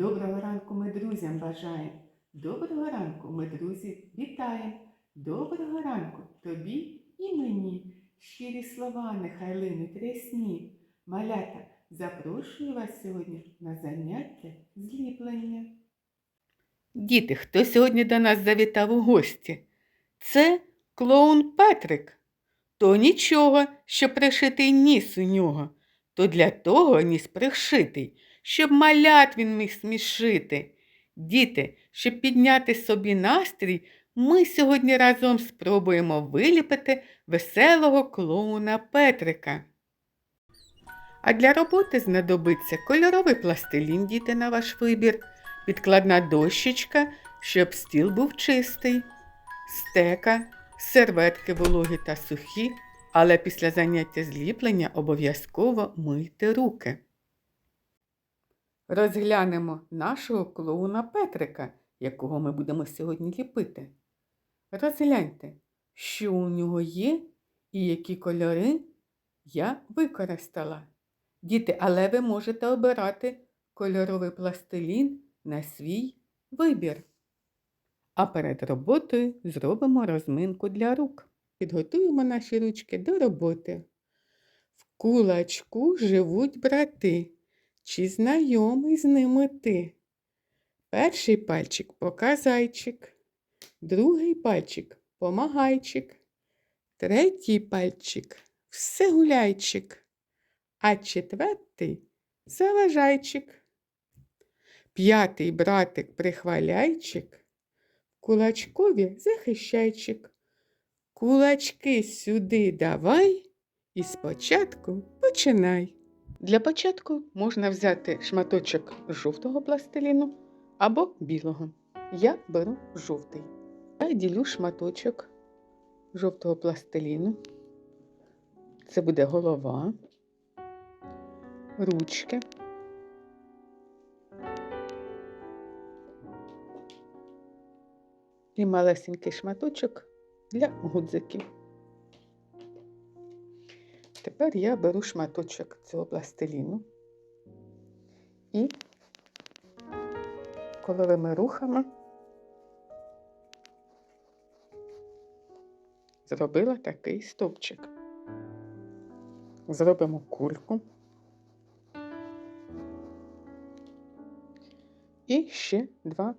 Доброго ранку ми друзям бажаємо. Доброго ранку ми друзі вітаємо. Доброго ранку тобі і мені. Щирі слова нехай линуть рясні. Малята, запрошую вас сьогодні на заняття зліплення. Діти, хто сьогодні до нас завітав у гості? Це клоун Петрик. То нічого, що пришитий ніс у нього, то для того ніс пришитий, щоб малят він міг смішити. Діти, щоб підняти собі настрій, ми сьогодні разом спробуємо виліпити веселого клоуна Петрика. А для роботи знадобиться кольоровий пластилін, діти, на ваш вибір, підкладна дощечка, щоб стіл був чистий, стека, серветки вологі та сухі, але після заняття зліплення обов'язково мийте руки. Розглянемо нашого клоуна Петрика, якого ми будемо сьогодні ліпити. Розгляньте, що у нього є і які кольори я використала. Діти, але ви можете обирати кольоровий пластилін на свій вибір. А перед роботою зробимо розминку для рук. Підготуємо наші ручки до роботи. В кулачку живуть брати. Чи знайомий з ними ти? Перший пальчик показайчик, другий пальчик помагайчик, третій пальчик всегуляйчик, а четвертий заважайчик. П'ятий братик прихваляйчик, кулачкові захищайчик. Кулачки сюди давай і спочатку починай. Для початку можна взяти шматочок жовтого пластиліну або білого. Я беру жовтий. Я ділю шматочок жовтого пластиліну. Це буде голова, ручки. І малесенький шматочок для гудзиків. Тепер я беру шматочок цього пластиліну і коловими рухами зробила такий стовпчик. Зробимо кульку. І ще два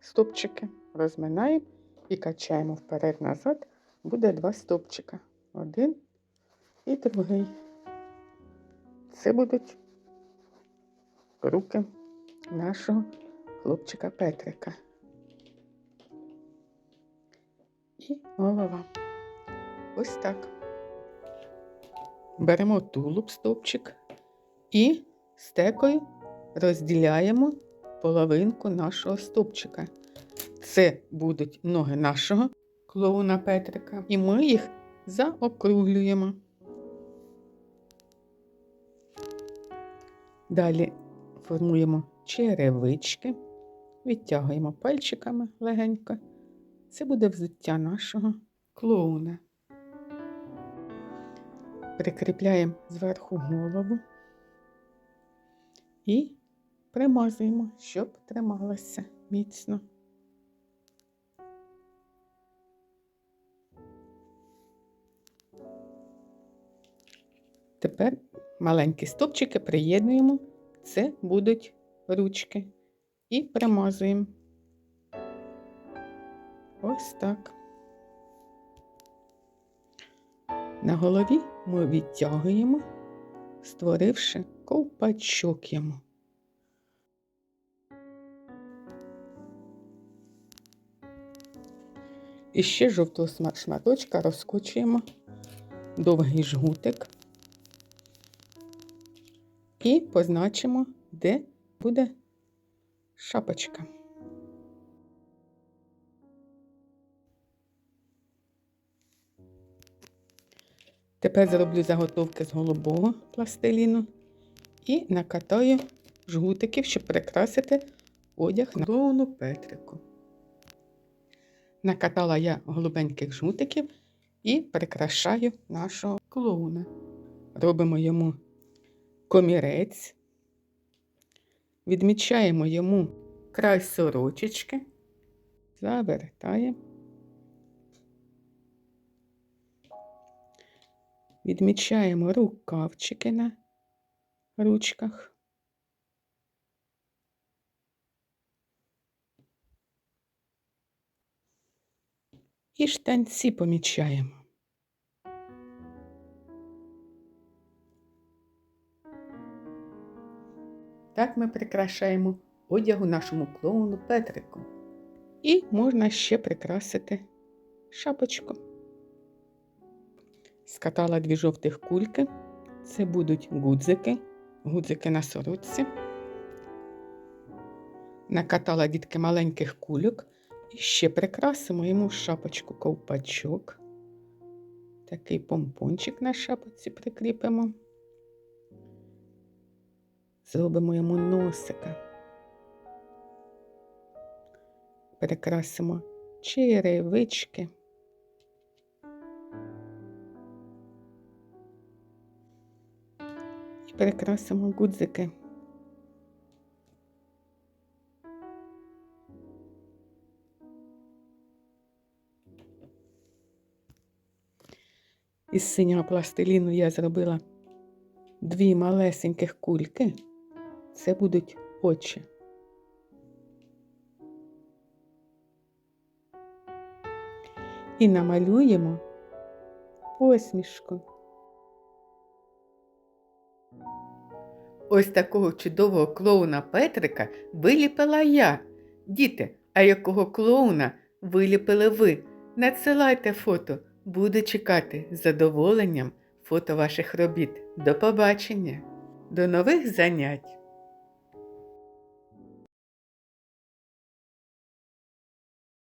стовпчики розминаємо і качаємо вперед-назад. Буде два стовпчика. Один і другий. Це будуть руки нашого хлопчика Петрика. І голова. Ось так. Беремо тулуб стовпчик і стекою розділяємо половинку нашого стовпчика. Це будуть ноги нашого клоуна Петрика, і ми їх заокруглюємо. Далі формуємо черевички, відтягуємо пальчиками легенько. Це буде взуття нашого клоуна. Прикріпляємо зверху голову і примазуємо, щоб трималося міцно. Тепер маленькі стопчики приєднуємо, це будуть ручки, і примазуємо. Ось так. На голові ми відтягуємо, створивши ковпачок йому. І ще жовтого шматочка розкочуємо довгий жгутик і позначимо, де буде шапочка. Тепер зроблю заготовки з голубого пластиліну і накатаю жгутиків, щоб прикрасити одяг на клоуну Петрику. Накатала я голубеньких жгутиків і прикрашаю нашого клоуна. Робимо йому комірець відмічаємо йому край сорочечки, завертаємо. Відмічаємо рукавчики на ручках. І штанці помічаємо. Так ми прикрашаємо одягу нашому клоуну Петрику. І можна ще прикрасити шапочку. Скатала дві жовтих кульки. Це будуть гудзики, гудзики на сорочці. Накатала дітки маленьких кульок. І ще прикрасимо йому шапочку ковпачок. Такий помпончик на шапочці прикріпимо. Зробимо йому носика. Перекрасимо черевички. І перекрасимо гудзики. Із синього пластиліну я зробила дві малесеньких кульки. Це будуть очі. І намалюємо посмішку. Ось такого чудового клоуна Петрика виліпила я. Діти, а якого клоуна виліпили ви? Надсилайте фото, буду чекати з задоволенням фото ваших робіт. До побачення, до нових занять!